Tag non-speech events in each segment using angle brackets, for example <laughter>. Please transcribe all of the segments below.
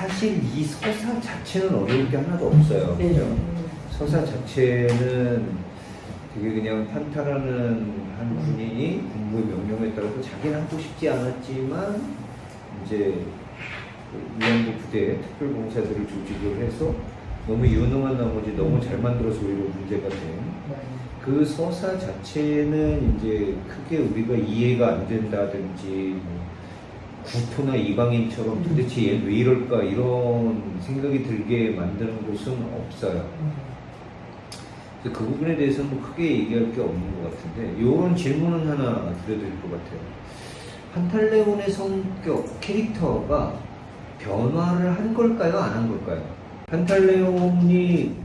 사실 이 서사 자체는 어려울 게 하나도 없어요. 네. 그죠? 서사 자체는 되게 그냥 판타라는 한 군인이 군부의 명령에 따라서 자기는 하고 싶지 않았지만 이제 그 위안부 부대 특별공사들을 조직을 해서 너무 유능한 나머지 너무 잘 만들어서 오히려 문제가 된 그 서사 자체는 이제 크게 우리가 이해가 안 된다든지 뭐 구토나 이방인처럼 도대체 얘왜 이럴까 이런 생각이 들게 만드는 곳은 없어요. 그래서 그 부분에 대해서는 뭐 크게 얘기할 게 없는 것 같은데 이런 질문은 하나 드려드릴 것 같아요. 판탈레온의 성격, 캐릭터가 변화를 한 걸까요? 안 한 걸까요? 판탈레온이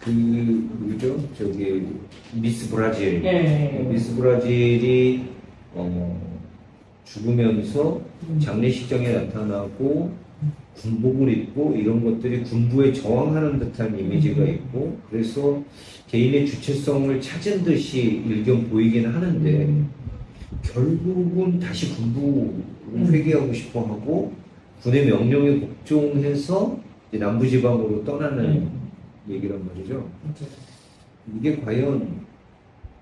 그 누구죠? 저기 미스 브라질 네. 미스 브라질이 어, 죽으면서 장례식장에 나타나고 군복을 입고 이런 것들이 군부에 저항하는 듯한 이미지가 있고 그래서 개인의 주체성을 찾은 듯이 일견 보이기는 하는데 결국은 다시 군부를 음. 회귀하고 싶어 하고 군의 명령에 복종해서 남부지방으로 떠나는 음. 얘기란 말이죠. 이게 과연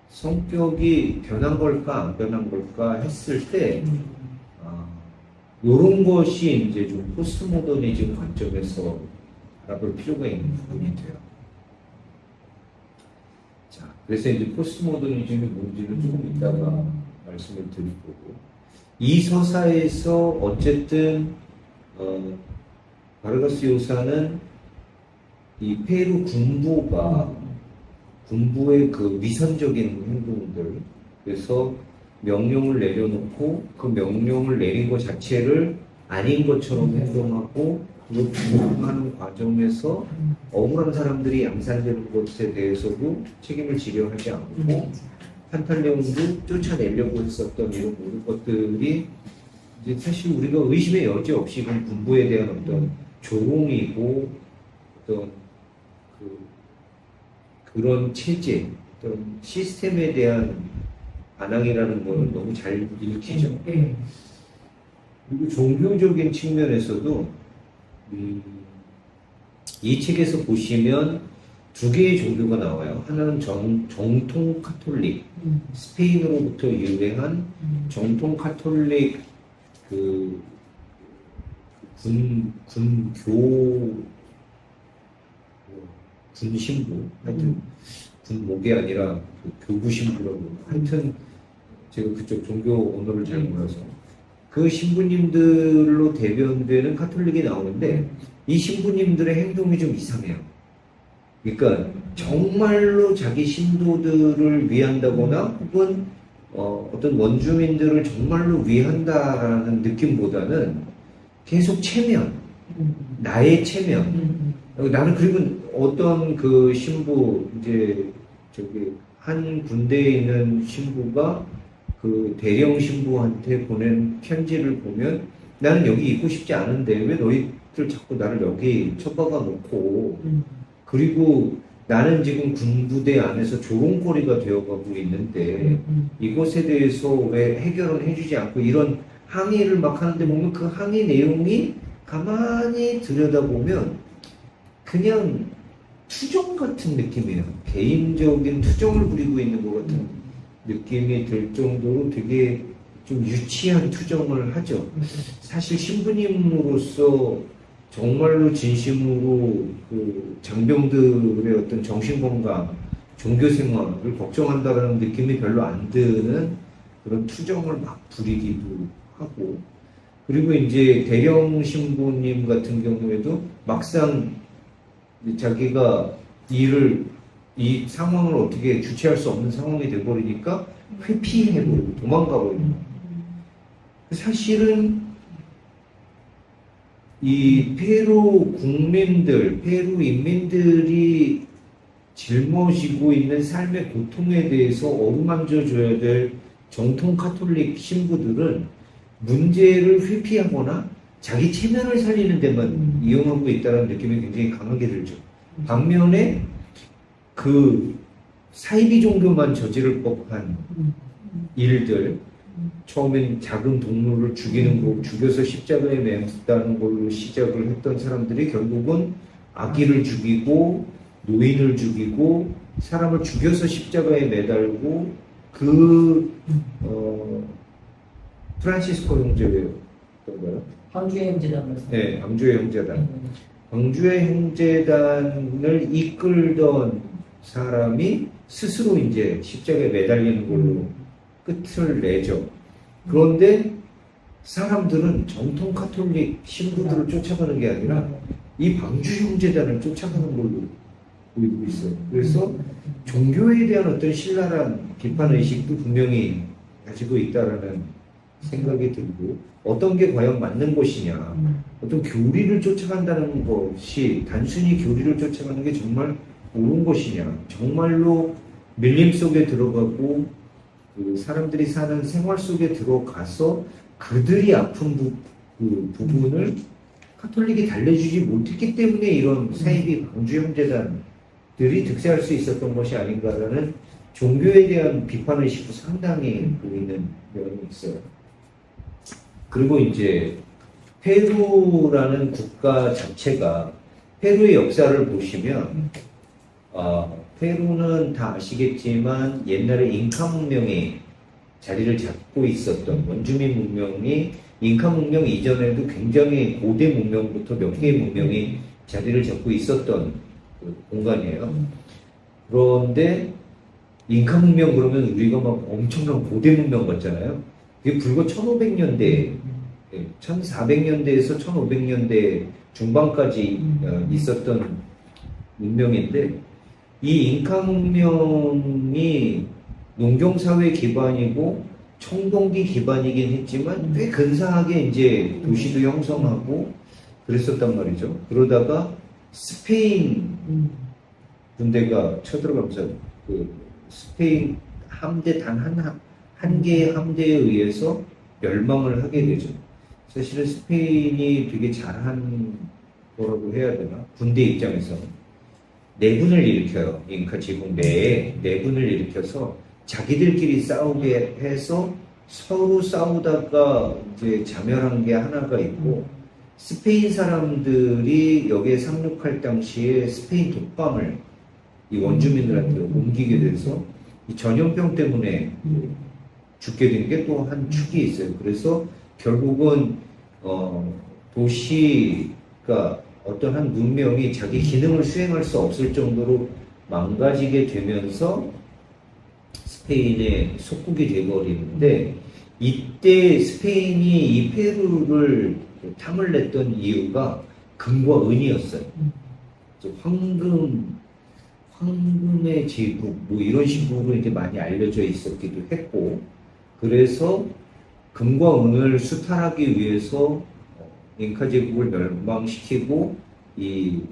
성격이 변한 걸까 안 변한 걸까 했을 때 아, 이런 것이 이제 좀 포스트모더니즘 관점에서 알아볼 필요가 있는 부분이 돼요. 자, 그래서 이제 포스트모더니즘이 뭔지는 조금 이따가 말씀을 드릴 거고 이 서사에서 어쨌든 어, 바르가스 요사는 이 페루 군부가 군부의 그 위선적인 행동들 그래서 명령을 내려놓고 그 명령을 내린 것 자체를 아닌 것처럼 행동하고 그걸 부응하는 과정에서 억울한 사람들이 양산되는 것에 대해서도 책임을 지려 하지 않고 판탈레온도 쫓아내려고 했었던 이런 모든 것들이 이제 사실 우리가 의심의 여지 없이 이건 군부에 대한 어떤 조롱이고 어떤 그 그런 체제, 어떤 시스템에 대한 반항이라는 걸 너무 잘 읽히죠. 네. 그리고 종교적인 측면에서도 음, 이 책에서 보시면 두 개의 종교가 나와요. 하나는 정, 정통 카톨릭, 스페인으로부터 유래한 정통 카톨릭 그 군, 군교 군 신부 하여튼 군목이 아니라 그 교구 신부라고 하여튼 제가 그쪽 종교 언어를 잘 몰라서. 그 신부님들로 대변되는 카톨릭이 나오는데 이 신부님들의 행동이 좀 이상해요. 그러니까 정말로 자기 신도들을 위한다거나 혹은 어, 어떤 원주민들을 정말로 위한다라는 느낌보다는 계속 체면, 나의 체면. 나는 그리고 어떤 그 신부 이제 저기 한 군대에 있는 신부가 그 대령 신부한테 보낸 편지를 보면 나는 여기 있고 싶지 않은데 왜 너희들 자꾸 나를 여기 처박아 놓고? 그리고 나는 지금 군부대 안에서 조롱거리가 되어가고 있는데 이것에 대해서 왜 해결은 해주지 않고 이런 항의를 막 하는데 보면 그 항의 내용이 가만히 들여다보면 그냥 투정 같은 느낌이에요. 개인적인 투정을 부리고 있는 것 같은 느낌이 들 정도로 되게 좀 유치한 투정을 하죠. 사실 신부님으로서 정말로 진심으로 그 장병들의 어떤 정신 건강, 종교 생활을 걱정한다는 느낌이 별로 안 드는 그런 투정을 막 부리기도 하고 그리고 이제 대령 신부님 같은 경우에도 막상 자기가 일을 이 상황을 어떻게 주체할 수 없는 상황이 돼버리니까 회피해 버리고 도망가 버리고 사실은 이 페루 국민들, 페루 인민들이 짊어지고 있는 삶의 고통에 대해서 어루만져 줘야 될 정통 카톨릭 신부들은 문제를 회피하거나 자기 체면을 살리는 데만 이용하고 있다는 느낌이 굉장히 강하게 들죠. 반면에 그 사이비 종교만 저지를 법한 일들, 처음엔 작은 동물을 죽이는 거, 죽여서 십자가에 매다는 걸로 시작을 했던 사람들이 결국은 아기를 죽이고 노인을 죽이고 사람을 죽여서 십자가에 매달고 그 어, 프란시스코 형제였던가요? 황주의 형제단을 네, 광주의 형제단. 음. 광주의 형제단을 이끌던 사람이 스스로 이제 십자가에 매달리는 걸로 끝을 내죠. 그런데 사람들은 정통 카톨릭 신부들을 쫓아가는 게 아니라 이 방주 형제단을 쫓아가는 걸로 보이고 있어요. 그래서 종교에 대한 어떤 신랄한 비판 의식도 분명히 가지고 있다라는 생각이 들고 어떤 게 과연 맞는 것이냐, 음. 어떤 교리를 쫓아간다는 것이 단순히 교리를 쫓아가는 게 정말 옳은 것이냐, 정말로 밀림 속에 들어가고 그 사람들이 사는 생활 속에 들어가서 그들이 아픈 부, 그 부분을 카톨릭이 달래주지 못했기 때문에 이런 사이비 방주 형제단들이 득세할 수 있었던 것이 아닌가라는 종교에 대한 비판 의식도 상당히 보이는 면이 있어요. 그리고 이제 페루라는 국가 자체가 페루의 역사를 보시면 아, 페루는 다 아시겠지만 옛날에 잉카 문명이 자리를 잡고 있었던 원주민 문명이 잉카 문명 이전에도 굉장히 고대 문명부터 몇 개의 문명이 자리를 잡고 있었던 그 공간이에요. 그런데 잉카 문명 그러면 우리가 막 엄청난 고대 문명 같잖아요. 그게 불과 1500년대, 1400년대에서 1500년대 중반까지 어, 있었던 문명인데 이 잉카 문명이 농경사회 기반이고 청동기 기반이긴 했지만 꽤 근사하게 이제 도시도 형성하고 그랬었단 말이죠. 그러다가 스페인 음. 군대가 쳐들어가면서 그 스페인 함대 단한 한 개의 함대에 의해서 멸망을 하게 되죠. 사실은 스페인이 되게 잘한 거라고 해야 되나? 군대 입장에서 내분을 일으켜요. 잉카 지붕 내에 내분을 일으켜서 자기들끼리 싸우게 해서 서로 싸우다가 이제 자멸한 게 하나가 있고 스페인 사람들이 여기에 상륙할 당시에 스페인 독감을 이 원주민들한테 옮기게 돼서 이 전염병 때문에 죽게 된 게 또 한 축이 있어요. 그래서 결국은 어, 도시가 어떤 한 문명이 자기 기능을 수행할 수 없을 정도로 망가지게 되면서 스페인의 속국이 되어버리는데 이때 스페인이 이 페루를 탐을 냈던 이유가 금과 은이었어요. 그래서 황금, 황금의 제국 뭐 이런 식으로 이제 많이 알려져 있었기도 했고 그래서 금과 은을 수탈하기 위해서 어, 잉카 제국을 멸망시키고 이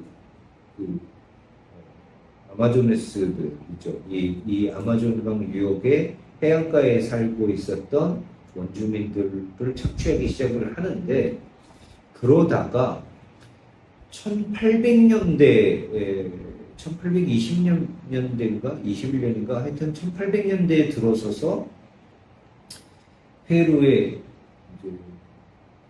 그, 어, 아마조네스들 있죠. 이, 이 아마존강 유역의 해안가에 살고 있었던 원주민들을 착취하기 시작을 하는데 그러다가 1800년대 1820년대인가 21년인가 하여튼 1800년대에 들어서서 페루의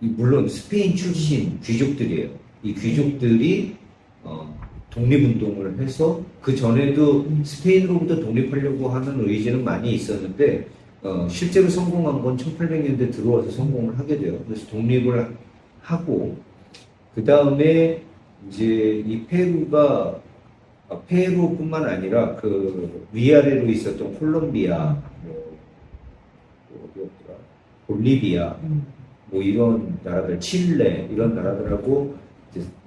물론 스페인 출신 귀족들이에요. 이 귀족들이 어, 독립운동을 해서 그 전에도 스페인으로부터 독립하려고 하는 의지는 많이 있었는데 어, 실제로 성공한 건 1800년대 들어와서 성공을 하게 돼요. 그래서 독립을 하고 그 다음에 이제 이 페루가 아, 페루뿐만 아니라 그 위아래로 있었던 콜롬비아, 뭐, 뭐 어디였더라, 볼리비아, 뭐 이런 나라들, 칠레 이런 나라들하고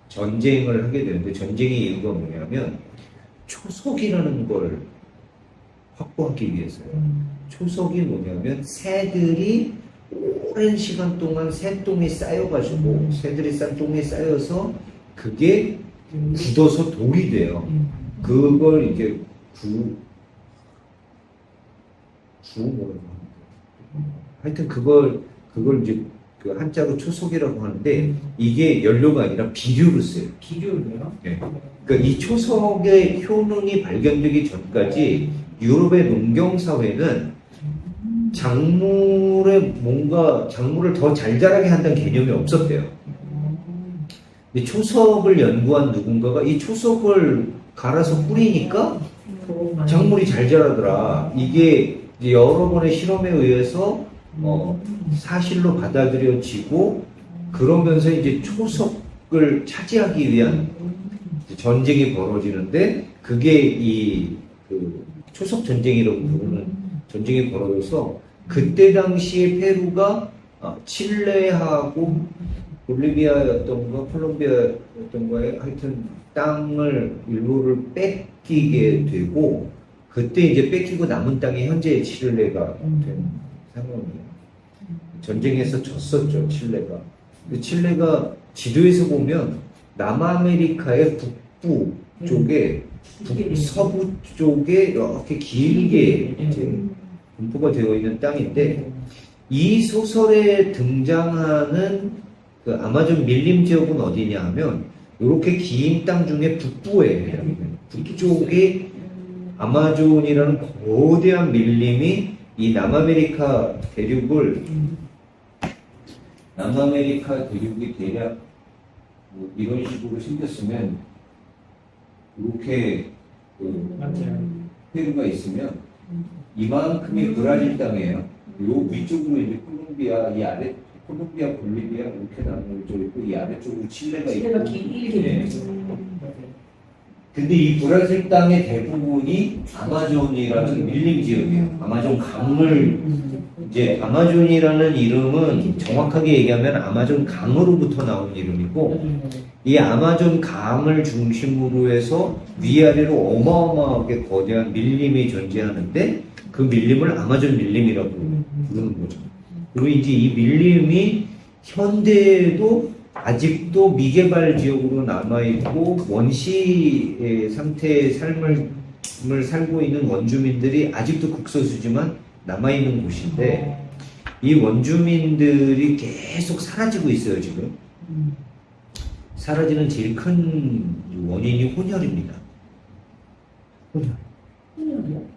전쟁을 하게 되는데 전쟁의 이유가 뭐냐면 초석이라는 걸 확보하기 위해서요. 초석이 뭐냐면 새들이 오랜 시간 동안 새똥이 쌓여가지고 새들이 싼 똥이 쌓여서 그게 굳어서 돌이 돼요. 그걸 이제 구, 구 뭐, 하여튼 그걸, 그걸 이제 그 한자로 초석이라고 하는데 이게 연료가 아니라 비료로 써요. 기류를요? 네. 그러니까 이 초석의 효능이 발견되기 전까지 유럽의 농경 사회는 작물에 뭔가 작물을 더 잘 자라게 한다는 개념이 없었대요. 이 초석을 연구한 누군가가 이 초석을 갈아서 뿌리니까 작물이 잘 자라더라. 이게 이제 여러 번의 실험에 의해서 어, 사실로 받아들여지고 그러면서 이제 초석을 차지하기 위한 전쟁이 벌어지는데 그게 이 그 초석 전쟁이라고 부르는 전쟁이 벌어져서 그때 당시에 페루가 아, 칠레하고 볼리비아였던가 콜롬비아였던가에 하여튼 땅을 일부를 뺏기게 되고 그때 이제 뺏기고 남은 땅이 현재 칠레가 된 상황이에요. 전쟁에서 졌었죠 칠레가. 칠레가 지도에서 보면 남아메리카의 북부 쪽에 북서부 쪽에 이렇게 길게 이제 분포가 되어 있는 땅인데 이 소설에 등장하는 그 아마존 밀림 지역은 어디냐 하면 이렇게 긴 땅 중에 북부에. 북쪽에 아마존이라는 거대한 밀림이 이 남아메리카 대륙을 남아메리카 대륙이 대략 뭐 이런 식으로 생겼으면 이렇게 그. 페루가 있으면 이만큼이 브라질 땅이에요. 요 위쪽으로 이제 콜롬비아 이 아래 콜롬비아 볼리비아 이렇게 나눠져 있고 이 아래쪽으로 칠레가 있고 길게 네. 되죠. 근데 이 브라질 땅의 대부분이 아마존이라는 밀림 지역이에요. 아마존 강을 이제 아마존이라는 이름은 정확하게 얘기하면 아마존 강으로부터 나온 이름이고 이 아마존 강을 중심으로 해서 위아래로 어마어마하게 거대한 밀림이 존재하는데 그 밀림을 아마존 밀림이라고 부르는 거죠. 그리고 이제 이 밀림이 현대에도 아직도 미개발 지역으로 남아있고 원시의 상태의 삶을 을 살고 있는 원주민들이 아직도 극소수지만 남아있는 곳인데 이 원주민들이 계속 사라지고 있어요 지금. 사라지는 제일 큰 원인이 혼혈입니다. 혼혈.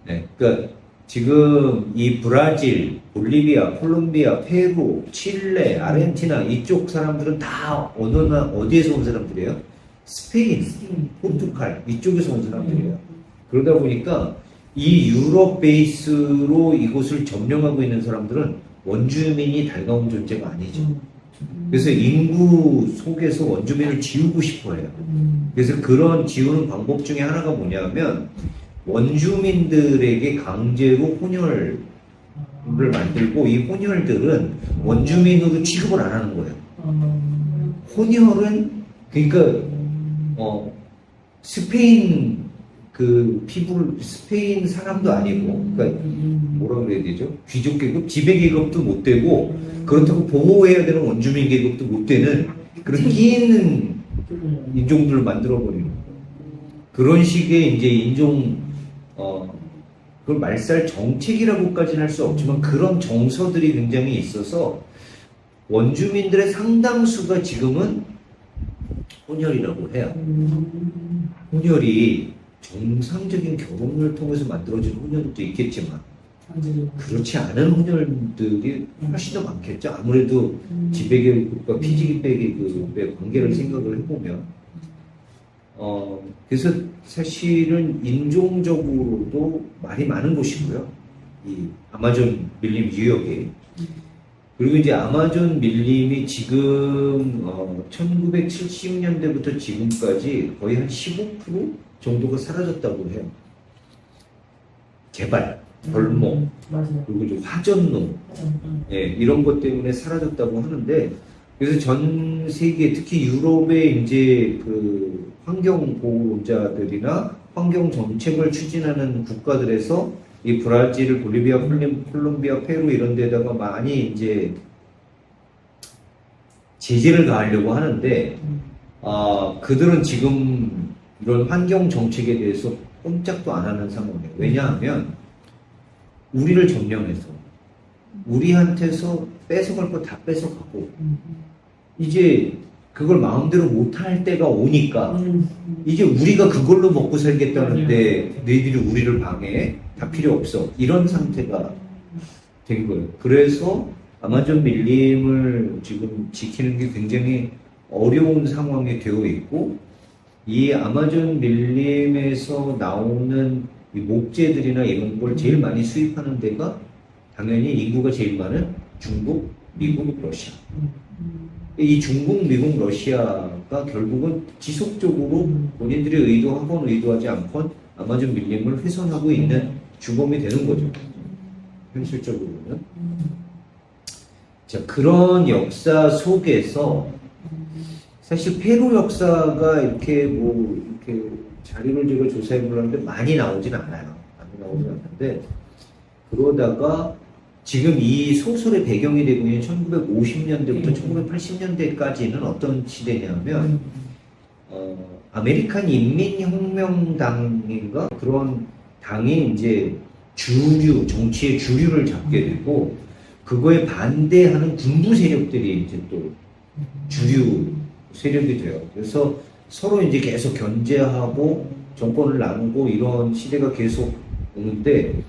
네, 그러니까 지금 이 브라질, 볼리비아, 콜롬비아, 페루, 칠레, 아르헨티나 이쪽 사람들은 다 어느 나 어디에서 온 사람들이에요? 스페인, 포르투갈 이쪽에서 온 사람들이에요. 그러다 보니까 이 유럽 베이스로 이곳을 점령하고 있는 사람들은 원주민이 달가운 존재가 아니죠. 그래서 인구 속에서 원주민을 지우고 싶어 해요. 그래서 그런 지우는 방법 중에 하나가 뭐냐면 원주민들에게 강제로 혼혈을 만들고 이 혼혈들은 원주민으로 취급을 안 하는 거예요. 혼혈은 그러니까 어 스페인 그 피부를 스페인 사람도 아니고 그러니까 뭐라 그래야 되죠? 귀족 계급, 지배 계급도 못 되고 그렇다고 보호해야 되는 원주민 계급도 못 되는 그런 끼 있는 인종들을 만들어 버리는. 그런 식의 이제 인종 어 그걸 말살 정책이라고까지는 할 수 없지만 그런 정서들이 굉장히 있어서 원주민들의 상당수가 지금은 혼혈이라고 해요. 혼혈이 정상적인 결혼을 통해서 만들어진 혼혈도 있겠지만 그렇지 않은 혼혈들이 훨씬 더 많겠죠. 아무래도 지배계급과 피지배계급의 관계를 생각을 해보면 어 그래서 사실은 인종적으로도 말이 많은 곳이고요. 이 아마존 밀림 유역에 그리고 이제 아마존 밀림이 지금 어 1970년대부터 지금까지 거의 한 15% 정도가 사라졌다고 해요. 개발, 벌목, 맞아요. 그리고 이제 화전농 예, 이런 것 때문에 사라졌다고 하는데 그래서 전 세계 특히 유럽의 이제 그 환경 보호자들이나 환경 정책을 추진하는 국가들에서 이 브라질, 볼리비아, 콜롬비아, 페루 이런 데다가 많이 이제 제재를 가하려고 하는데 아 그들은 지금 이런 환경 정책에 대해서 꼼짝도 안 하는 상황이에요. 왜냐하면 우리를 점령해서 우리한테서 뺏어갈 거 다 뺏어가고 이제 그걸 마음대로 못할 때가 오니까 이제 우리가 그걸로 먹고 살겠다는데 너희들이 우리를 방해해 다 필요 없어. 이런 상태가 된 거예요. 그래서 아마존 밀림을 지금 지키는 게 굉장히 어려운 상황이 되어 있고 이 아마존 밀림에서 나오는 이 목재들이나 이런 걸 제일 많이 수입하는 데가 당연히 인구가 제일 많은 중국, 미국, 러시아. 이 중국, 미국, 러시아가 결국은 지속적으로 본인들이 의도하건 의도하지 않건 아마존 밀림을 훼손하고 있는 주범이 되는 거죠. 현실적으로는. 자, 그런 역사 속에서 사실 페루 역사가 이렇게 뭐 이렇게 자료를 제가 조사해 보려는데 많이 나오진 않아요. 많이 나오진 않는데 그러다가 지금 이 소설의 배경이 되고 있는 1950년대부터 1980년대까지는 어떤 시대냐면 어, 아메리칸 인민혁명당인가? 그런 당이 이제 주류 정치의 주류를 잡게 되고 그거에 반대하는 군부 세력들이 이제 또 주류 세력이 돼요. 그래서 서로 이제 계속 견제하고 정권을 나누고 이런 시대가 계속 오는데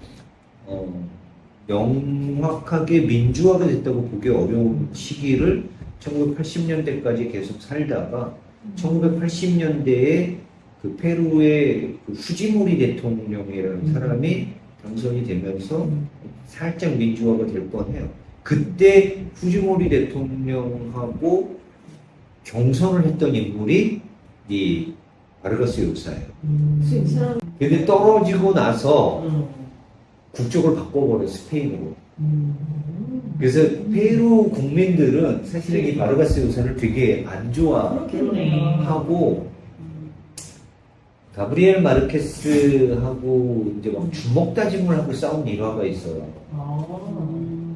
어, 명확하게 민주화가 됐다고 보기 어려운 시기를 1980년대까지 계속 살다가 1980년대에 그 페루의 그 후지모리 대통령이라는 사람이 당선이 되면서 살짝 민주화가 될 뻔해요. 그때 후지모리 대통령하고 경선을 했던 인물이 이 바르가스 요사예요. 그 사람 근데 떨어지고 나서 국적을 바꿔버려 스페인으로. 그래서 페루 국민들은 사실은 이 바르가스 요사를 되게 안 좋아하고 가브리엘 마르케스하고 이제 막 주먹 다짐을 하고 싸운 일화가 있어요.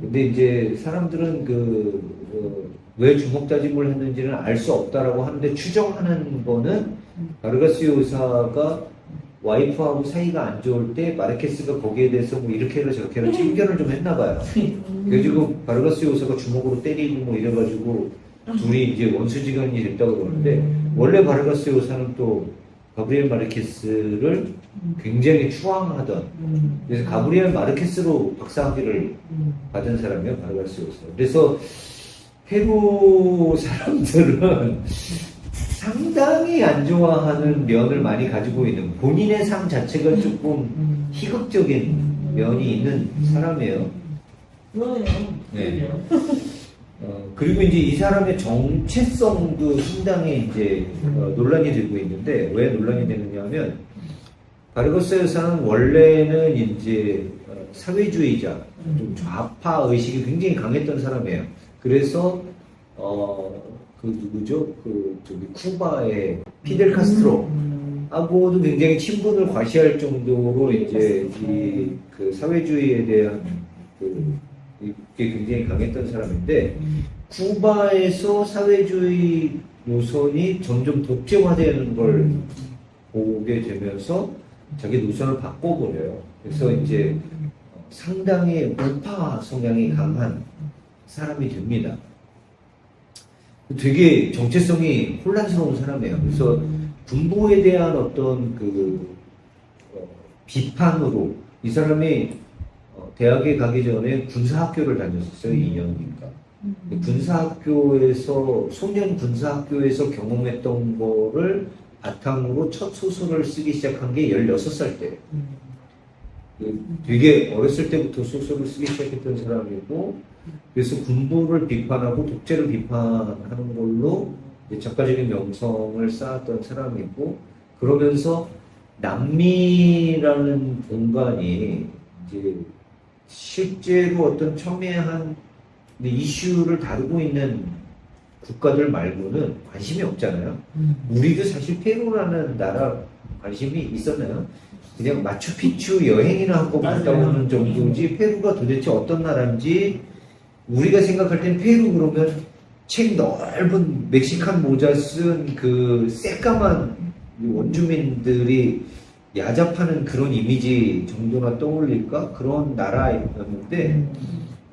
근데 이제 사람들은 그, 그, 왜 주먹 다짐을 했는지는 알 수 없다라고 하는데 추정하는 거는 바르가스 요사가 와이프하고 사이가 안 좋을 때 마르케스가 거기에 대해서 뭐 이렇게 해라 저렇게 해라 참견을 좀 했나 봐요. 그래가지고 바르가스 요사가 주먹으로 때리고 뭐 이래가지고 둘이 이제 원수지간이 됐다고 그러는데 원래 바르가스 요사는 또 가브리엘 마르케스를 굉장히 추앙하던 그래서 가브리엘 마르케스로 박사학위를 받은 사람이에요 바르가스 요사. 그래서 페루 사람들은 <laughs> 상당히 안 좋아하는 면을 많이 가지고 있는 본인의 삶 자체가 조금 희극적인 면이 있는 사람이에요. 그러네요. 네. 어, 그리고 이제 이 사람의 정체성도 상당히 이제 어, 논란이 되고 있는데 왜 논란이 되느냐 하면 바르거스 여사는 원래는 이제 어, 사회주의자, 좀 좌파 의식이 굉장히 강했던 사람이에요. 그래서 어, 그 누구죠? 그 저기 쿠바의 피델 카스트로 하고도 굉장히 친분을 과시할 정도로 이제 이 그 사회주의에 대한 그 이게 굉장히 강했던 사람인데 쿠바에서 사회주의 노선이 점점 독재화되는 걸 보게 되면서 자기 노선을 바꿔버려요. 그래서 이제 상당히 우파 성향이 강한 사람이 됩니다. 되게 정체성이 혼란스러운 사람이에요. 그래서 군부에 대한 어떤 그 어, 비판으로 이 사람이 어, 대학에 가기 전에 군사학교를 다녔었어요. 2년인가. 군사학교에서 소년 군사학교에서 경험했던 거를 바탕으로 첫 소설을 쓰기 시작한 게 16살 때. 그 되게 어렸을 때부터 소설을 쓰기 시작했던 사람이고 그래서 군부를 비판하고 독재를 비판하는 걸로 작가적인 명성을 쌓았던 사람이고 그러면서 남미라는 공간이 이제 실제로 어떤 첨예한 이슈를 다루고 있는 국가들 말고는 관심이 없잖아요. 우리도 사실 페루라는 나라 관심이 있었나요? 그냥 마추픽추 여행이나 한번 갔다. 오는 정도지 페루가 도대체 어떤 나라인지 우리가 생각할 땐 페루 그러면 책 넓은 멕시칸 모자 쓴 그 새까만 원주민들이 야잡하는 그런 이미지 정도나 떠올릴까? 그런 나라였는데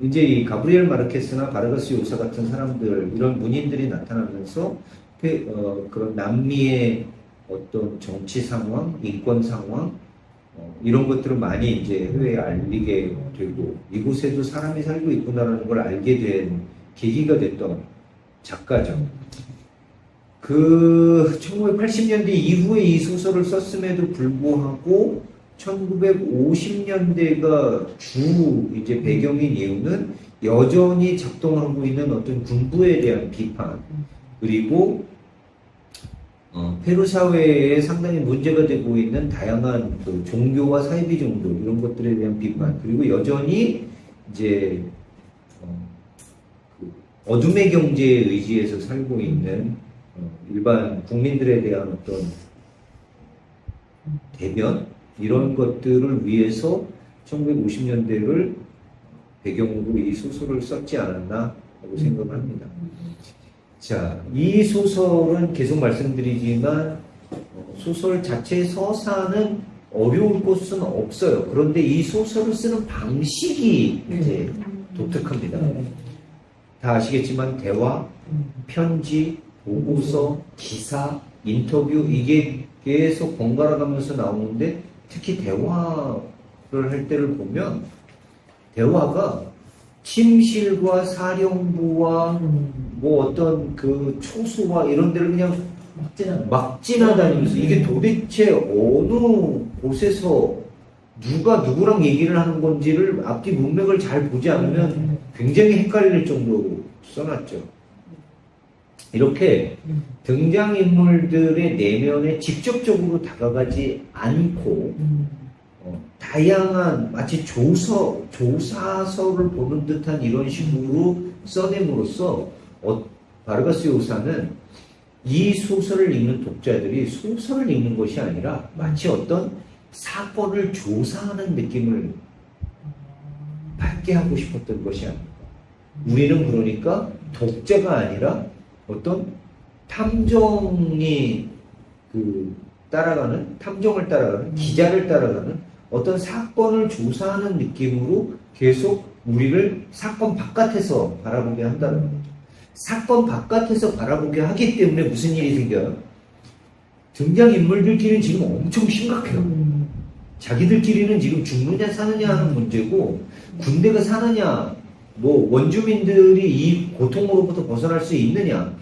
이제 이 가브리엘 마르케스나 바르가스 요사 같은 사람들 이런 문인들이 나타나면서 페- 어, 그런 남미의 어떤 정치 상황, 인권 상황 어, 이런 것들을 많이 이제 해외에 알리게 되고 이곳에도 사람이 살고 있구나라는 걸 알게 된 계기가 됐던 작가죠. 그 1980년대 이후에 이 소설을 썼음에도 불구하고 1950년대가 주 이제 배경인 이유는 여전히 작동하고 있는 어떤 군부에 대한 비판 그리고 어, 페루 사회에 상당히 문제가 되고 있는 다양한 그 종교와 사이비 종교 이런 것들에 대한 비판 그리고 여전히 이제 어, 그 어둠의 경제에 의지해서 살고 있는 어, 일반 국민들에 대한 어떤 대변 이런 것들을 위해서 1950년대를 배경으로 이 소설을 썼지 않았나 라고 생각을 합니다. 자, 이 소설은 계속 말씀드리지만 어, 소설 자체 서사는 어려울 것은 없어요. 그런데 이 소설을 쓰는 방식이 이제 독특합니다. 네. 다 아시겠지만 대화, 편지, 보고서, 기사, 인터뷰 이게 계속 번갈아 가면서 나오는데 특히 대화를 할 때를 보면 대화가 침실과 사령부와 뭐 어떤 그 초소와 이런 데를 그냥 막 지나다니면서 이게 도대체 어느 곳에서 누가 누구랑 얘기를 하는 건지를 앞뒤 문맥을 잘 보지 않으면 굉장히 헷갈릴 정도로 써놨죠. 이렇게 등장인물들의 내면에 직접적으로 다가가지 않고 어, 다양한 마치 조서, 조사서를 보는 듯한 이런 식으로 써냄으로써 어, 바르가스 요사는 이 소설을 읽는 독자들이 소설을 읽는 것이 아니라 마치 어떤 사건을 조사하는 느낌을 받게 하고 싶었던 것이 아닙니까? 우리는 그러니까 독자가 아니라 어떤 탐정이 그 따라가는 탐정을 따라가는 기자를 따라가는 어떤 사건을 조사하는 느낌으로 계속 우리를 사건 바깥에서 바라보게 한다는 거죠. 사건 바깥에서 바라보게 하기 때문에 무슨 일이 생겨요? 등장인물들끼리는 지금 엄청 심각해요. 자기들끼리는 지금 죽느냐 사느냐 하는 문제고 군대가 사느냐 뭐 원주민들이 이 고통으로부터 벗어날 수 있느냐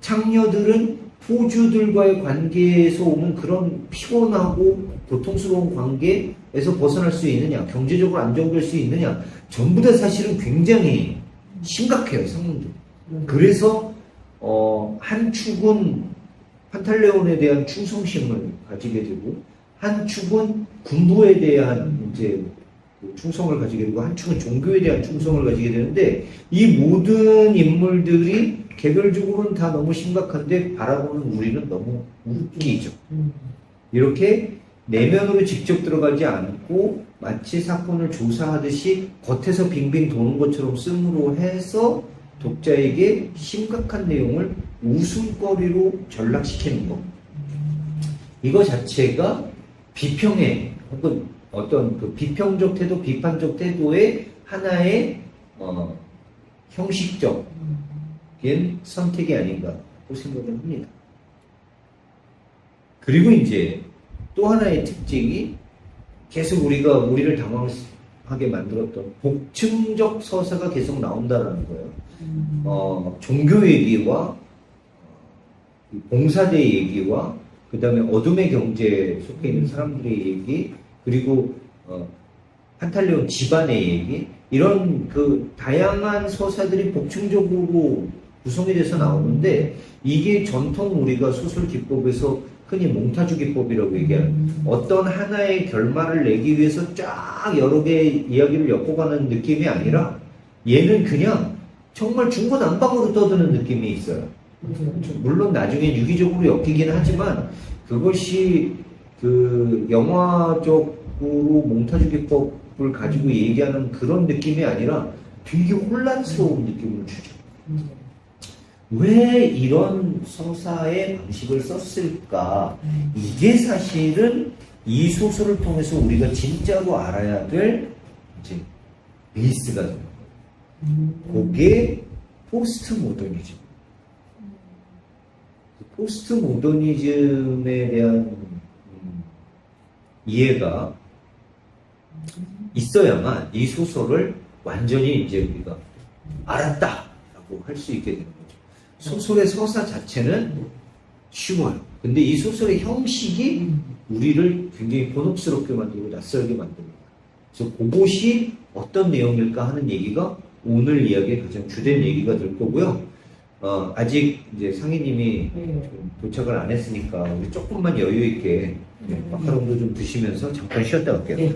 창녀들은 포주들과의 관계에서 오는 그런 피곤하고 고통스러운 관계에서 벗어날 수 있느냐 경제적으로 안정될 수 있느냐 전부 다 사실은 굉장히 심각해요 상황들 그래서 어, 한 축은 판탈레온에 대한 충성심을 가지게 되고 한 축은 군부에 대한 이제 그 충성을 가지게 되고 한 축은 종교에 대한 충성을 가지게 되는데 이 모든 인물들이 개별적으로는 다 너무 심각한데 바라보는 우리는 너무 웃기죠. 이렇게 내면으로 직접 들어가지 않고 마치 사건을 조사하듯이 겉에서 빙빙 도는 것처럼 씀으로 해서 독자에게 심각한 내용을 웃음거리로 전락시키는 것. 이거 자체가 비평의 혹은 어떤 그 비평적 태도, 비판적 태도의 하나의 어, 형식적인 선택이 아닌가고 생각을 합니다. 그리고 이제 또 하나의 특징이 계속 우리가 우리를 당황 하게 만들었던 복층적 서사가 계속 나온다라는 거예요. 어, 종교 얘기와 어, 이 봉사대 얘기와 그 다음에 어둠의 경제에 속해 있는 사람들의 얘기 그리고 어, 판탈레온 집안의 얘기 이런 그 다양한 서사들이 복층적으로 구성이 돼서 나오는데 이게 전통 우리가 소설 기법에서 흔히 몽타주 기법이라고 얘기하는 어떤 하나의 결말을 내기 위해서 쫙 여러 개의 이야기를 엮어가는 느낌이 아니라 얘는 그냥 정말 중구난방으로 떠드는 느낌이 있어요. 물론 나중에 유기적으로 엮이긴 하지만 그것이 그 영화적으로 몽타주 기법을 가지고 얘기하는 그런 느낌이 아니라 되게 혼란스러운 느낌을 주죠. 왜 이런 서사의 방식을 썼을까? 이게 사실은 이 소설을 통해서 우리가 진짜로 알아야 될 이제 베이스가 됩니다. 그게 포스트 모더니즘. 포스트 모더니즘에 대한 음, 이해가 있어야만 이 소설을 완전히 이제 우리가 알았다라고 할 수 있게 되는 거죠. 소설의 서사 자체는 쉬워요. 근데 이 소설의 형식이 우리를 굉장히 곤혹스럽게 만들고 낯설게 만듭니다. 그래서 그것이 어떤 내용일까 하는 얘기가 오늘 이야기의 가장 주된 얘기가 될 거고요. 어, 아직 이제 상희님이 네. 좀 도착을 안 했으니까 우리 조금만 여유 있게 네, 마카롱도 좀 드시면서 잠깐 쉬었다 갈게요. 네.